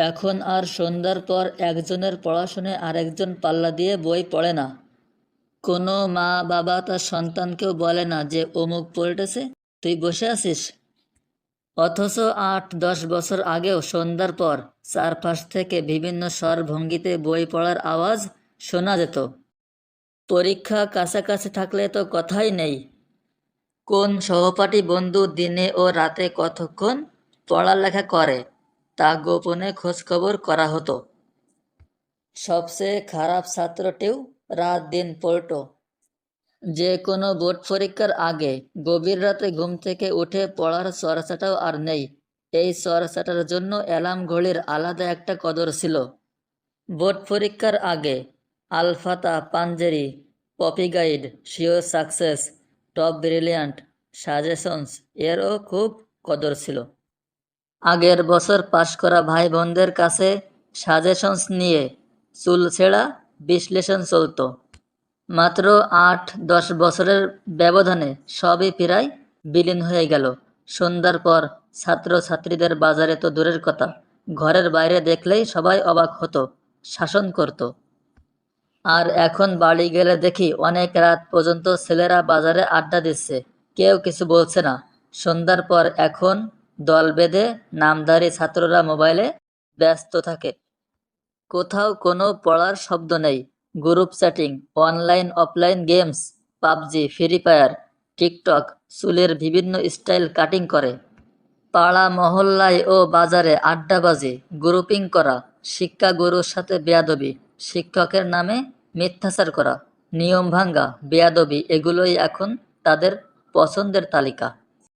এখন আর সন্ধ্যার পর একজনের পড়াশুনে আরেকজন পাল্লা দিয়ে বই পড়ে না। কোনো মা বাবা তার সন্তানকেও বলে না যে, অমুক পল্টেছে তুই বসে আছিস? অথচ আট দশ বছর আগেও সন্ধ্যার পর চারপাশ থেকে বিভিন্ন স্বরভঙ্গিতে বই পড়ার আওয়াজ শোনা যেত। পরীক্ষা কাছাকাছি থাকলে তো কথাই নেই। কোন সহপাঠী বন্ধু দিনে ও রাতে কতক্ষণ পড়ালেখা করে? তা গোপনে খোঁজখবর করা হতো। সবচেয়ে খারাপ ছাত্রটিও রাত দিন পড়তো যে কোনো বোর্ড পরীক্ষার আগে গভীর রাতে ঘুম থেকে উঠে পড়ার চর্চাটাও আর নেই। এই চর্চাটার জন্য অ্যালার্ম ঘড়ির আলাদা একটা কদর ছিল। বোর্ড পরীক্ষার আগে আলফাতা, Panjeree Popi guide sure success, top brilliant, suggestions এরও খুব কদর ছিল। আগের বছর পাশ করা ভাই বোনদের কাছে সাজেশনস নিয়ে চুলছেড়া বিশ্লেষণ চলতো। মাত্র আট দশ বছরের ব্যবধানে সবই প্রায় বিলীন হয়ে গেল। সন্ধ্যার পর ছাত্র ছাত্রীদের বাজারে তো দূরের কথা, ঘরের বাইরে দেখলেই সবাই অবাক হতো, শাসন করত। আর এখন বাড়ি গেলে দেখি অনেক রাত পর্যন্ত ছেলেরা বাজারে আড্ডা দিচ্ছে, কেউ কিছু বলছে না। সন্ধ্যার পর এখন দল বেঁধে নামধারী ছাত্ররা মোবাইলে ব্যস্ত থাকে। কোথাও কোনো পড়ার শব্দ নেই। Group chatting, online, offline games, PUBG, free fire, TikTok, চুলের বিভিন্ন স্টাইল কাটিং করে। পাড়া মহল্লায় ও বাজারে আড্ডাবাজি গ্রুপিং করা, শিক্ষা গুরুর সাথে বেয়াদবি, শিক্ষকের নামে মিথ্যাচার করা, নিয়ম ভাঙ্গা বেয়াদবি, এগুলোই এখন তাদের পছন্দের তালিকা।